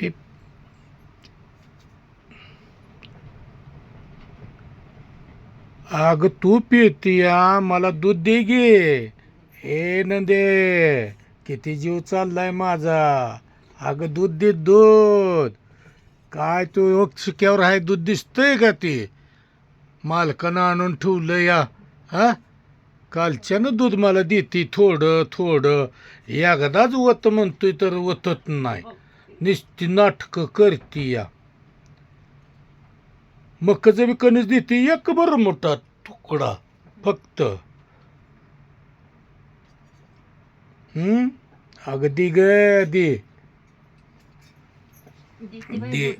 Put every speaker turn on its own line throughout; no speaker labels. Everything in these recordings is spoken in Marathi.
pip. अग तू पितिया मला दूध दे गे. हे नंदे किती जीव चाललाय माझा. अगं दूध दे दूध. काय तू शिक्यावर आहे दूध दिसतंय का ते? मालकानं आणून ठेवलं या. हा? कालच्यानं दूध मला देते थोडं थोडं. एकदाच वत म्हणतोय तर वतत नाही. निस्ती नाटकं करती या मक्काचं बी कणीस देते एक बरं मोठा तुकडा फक्त. हम्म? अगदी ग दे. दे.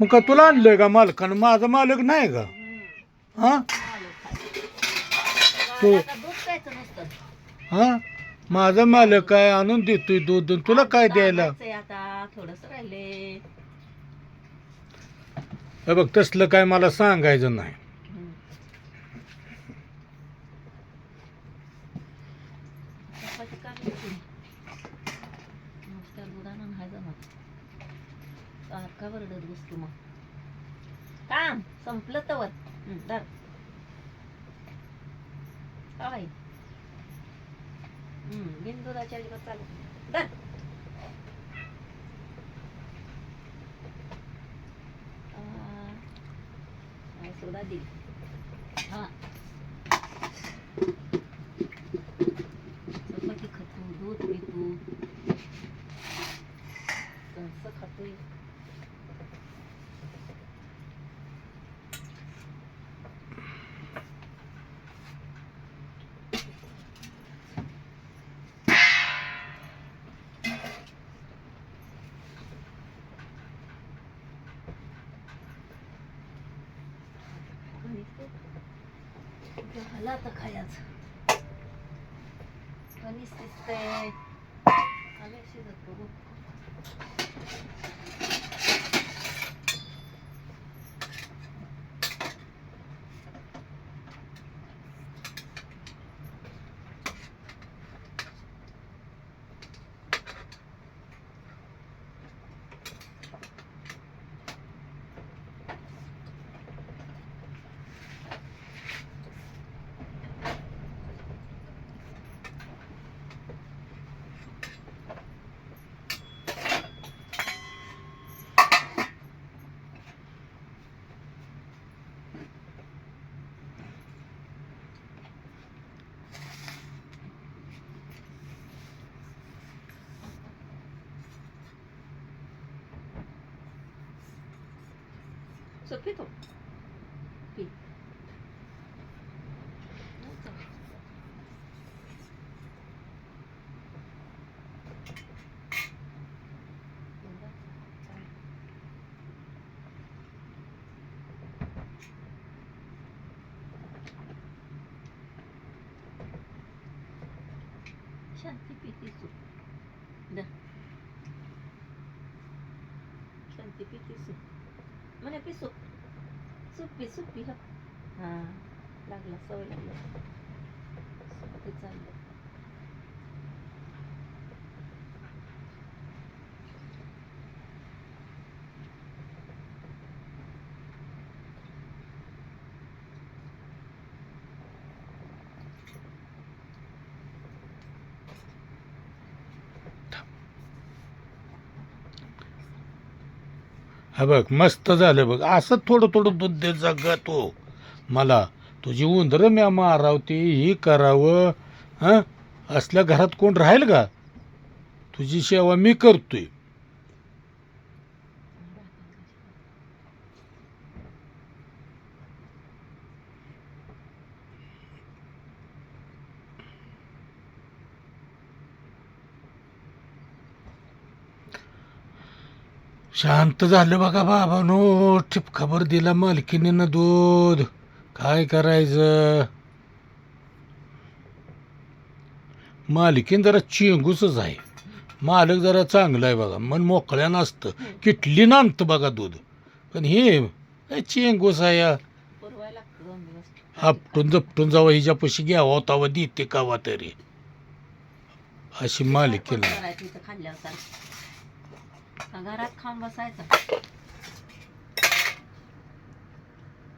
मग का तुला आणलंय का मालकानं माझा मालक नाही का. हा. तो- हा? माझा मालक काय आणून देतोय दूध. आणि तुला काय द्यायला?
आता थोडस राहिले.
हे बघ तसलं काय मला सांगायचं नाही.
हम्म. चपाती काढली पुढे. नुसत्या दुधानं नाही जमत. सारखा वरडत बसतो मग. काम संपलं तवर. धर. काय? हम्म, बिन दुधाच्या अजिबात चालत नाही. धर आ, काय सोडा दिली हा झाला आता खायचं. कणीस दिसतंय आम्ही शिजत बघू. So पितो पी शांती पिती सूप दा शांती पिती सूप म्हणे पी सूप सूप पी सूप पी हा. लागला सवय लागला. चाललं.
हा बघ मस्त झालं बघ. असं थोडं थोडं दूध देत जा तो. मला तुझी उंदरं म्या मारावती ही करावं. हां? असल्या घरात कोण राहील का? तुझी सेवा मी करतोय. शांत झालं बघा बाबानो. ठिपकाभर दिला मालकीनीनं दूध. काय करायचं? मालकीन जरा चेंगूसच आहे. मालक जरा चांगला आहे बघा. मन मोकळ्यानं असतं किटली आणतं बघा दूध. पण हे चेंगूस आहे या. आपटून जपटून जावं हिच्यापाशी घ्यावा तवा देते कावा तरी. अशी ガ
ガラカンバサイズ。